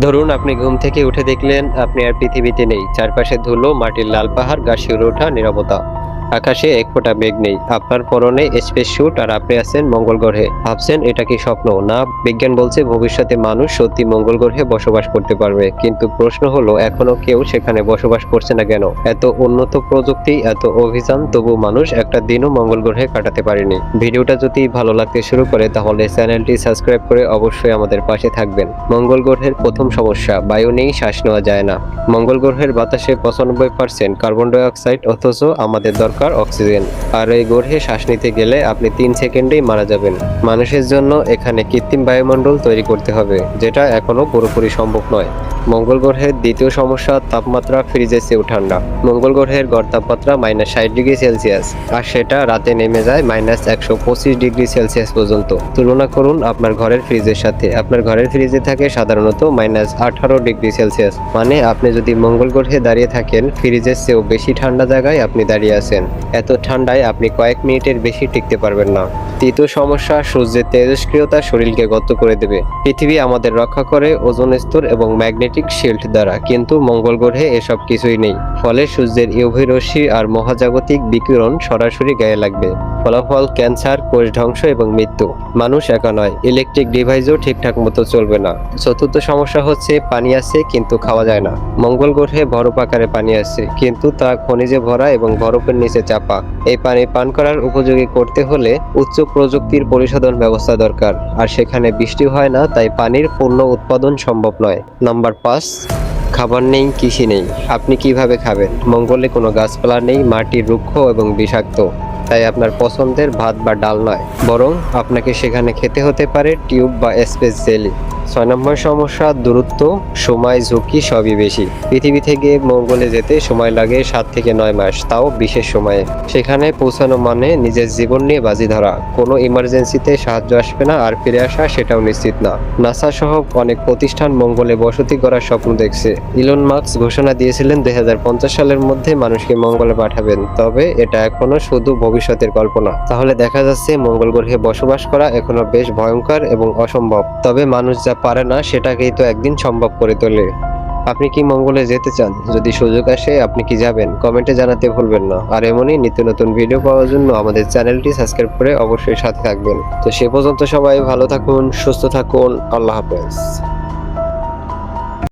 ধরুন, আপনি ঘুম থেকে উঠে দেখলেন, আপনি আর পৃথিবীতে নেই। চারপাশে ধুলো, মাটির লাল পাহাড় গা শিউরে ওঠা, নিরবতা। আকাশে এক ফোঁটা মেঘ নেই। আপনার পরনে স্পেস শুট আর আপনি আছেন মঙ্গল গ্রহে। ভাবছেন, এটা কি স্বপ্ন? না, বিজ্ঞান বলছে ভবিষ্যতে মানুষ সত্যি মঙ্গল গ্রহে বসবাস করতে পারবে। কিন্তু প্রশ্ন হলো, এখনও কেউ সেখানে বসবাস করছে না কেন? এত উন্নত প্রযুক্তি, এত অভিযান, তবু মানুষ একটা দিনও মঙ্গল গ্রহে কাটাতে পারেনি। ভিডিওটা যদি ভালো লাগতে শুরু করে, তাহলে চ্যানেলটি সাবস্ক্রাইব করে অবশ্যই আমাদের পাশে থাকবেন। মঙ্গল গ্রহের প্রথম সমস্যা, বায়ু নেই, শ্বাস নেওয়া যায় না। মঙ্গল গ্রহের বাতাসে পঁচানব্বই পার্সেন্ট কার্বন ডাইঅক্সাইড, অথচ আমাদের দরকার অক্সিজেন। আর এই গর্হে শ্বাস নিতে গেলে আপনি তিন সেকেন্ডেই মারা যাবেন। মানুষের জন্য এখানে কৃত্রিম বায়ুমণ্ডল তৈরি করতে হবে, যেটা এখনও পুরোপুরি সম্ভব নয়। মঙ্গল গ্রহের দ্বিতীয় সমস্যা, তাপমাত্রা ফ্রিজের চেয়েও ঠান্ডা। মঙ্গল গ্রহের গড় তাপমাত্রা মাইনাস ষাট ডিগ্রি সেলসিয়াস আর সেটা রাতে নেমে যায় মাইনাস একশো পঁচিশ ডিগ্রি সেলসিয়াস পর্যন্ত। তুলনা করুন আপনার ঘরের ফ্রিজের সাথে। আপনার ঘরের ফ্রিজে থাকে সাধারণত মাইনাস আঠারো ডিগ্রি সেলসিয়াস। মানে আপনি যদি মঙ্গল গ্রহে দাঁড়িয়ে থাকেন, ফ্রিজের চেয়েও বেশি ঠান্ডা জায়গায় আপনি দাঁড়িয়ে আছেন। এত ঠান্ডায় আপনি কয়েক মিনিটের বেশি টিকতে পারবেন না। তৃতীয় সমস্যা, সূর্যের তেজস্ক্রিয়তা শরীরকে গত করে দেবে। পৃথিবী আমাদের রক্ষা করে, ওজন স্তর এবং ম্যাগনেটিক শিল্ড দ্বারা, কিন্তু মঙ্গল গ্রহে এসব কিছুই নেই। ফলে সূর্যের ইউভি আর মহাজাগতিক বিকিরণ সরাসরি গায়ে লাগবে। ফলাফল ক্যান্সার কোষ ধ্বংস এবং মৃত্যু। মানুষ একা নয়, ইলেকট্রিক ডিভাইসও ঠিকঠাক মতো চলবে না। চতুর্থ সমস্যা হচ্ছে পানি আছে, কিন্তু খাওয়া যায় না। মঙ্গল গ্রহে বরফ আকারে পানি আছে, কিন্তু তা খনিজে ভরা এবং বরফের নিচে চাপা। এই পানি পান করার উপযোগী করতে হলে উচ্চ প্রযুক্তির পরিশোধন ব্যবস্থা দরকার। আর সেখানে বৃষ্টি হয় না, তাই পানির পূর্ণ উৎপাদন সম্ভব নয়। নাম্বার পাঁচ খাবার নেই, কৃষি নেই। আপনি কীভাবে খাবেন? মঙ্গলে কোনো গাছপালা নেই, মাটি রুক্ষ এবং বিষাক্ত। তাই আপনার পছন্দের ভাত বা ডাল নয়, বরং আপনাকে সেখানে খেতে হতে পারে টিউব বা স্পেস জেলি। ছয় নম্বর সমস্যা, দূরত্ব, সময়, ঝুঁকি সবই বেশি। পৃথিবী থেকে মঙ্গলে যেতে সময় লাগে সাত থেকে নয় মাস, তাও বিশেষ সময়ে। সেখানে পৌঁছানো মানে নিজের জীবন নিয়ে বাজি ধরা। কোনো ইমার্জেন্সিতে সাহায্য আসবে না আর ফিরে আসা সেটাও নিশ্চিত না। নাসা সহ অনেক প্রতিষ্ঠান মঙ্গলে বসতি করার স্বপ্ন দেখছে। ইলন মার্কস ঘোষণা দিয়েছিলেন দু হাজার পঞ্চাশ সালের মধ্যে মানুষকে মঙ্গলে পাঠাবেন, তবে এটা এখনও শুধু ভবিষ্যতের কল্পনা। তাহলে দেখা যাচ্ছে মঙ্গল গ্রহে বসবাস করা এখনও বেশ ভয়ঙ্কর এবং অসম্ভব। তবে মানুষ যা পারে না, সেটাকেই তো একদিন সম্ভব করে তোলে। আপনি কি মঙ্গলে যেতে চান? যদি সুযোগ আসে, আপনি কি যাবেন? কমেন্টে জানাতে ভুলবেন না। আর এমনই নিত্য নতুন ভিডিও পাওয়ার জন্য আমাদের চ্যানেলটি সাবস্ক্রাইব করে অবশ্যই সাথে থাকবেন। তো সে পর্যন্ত সবাই ভালো থাকুন, সুস্থ থাকুন। আল্লাহ হাফেজ।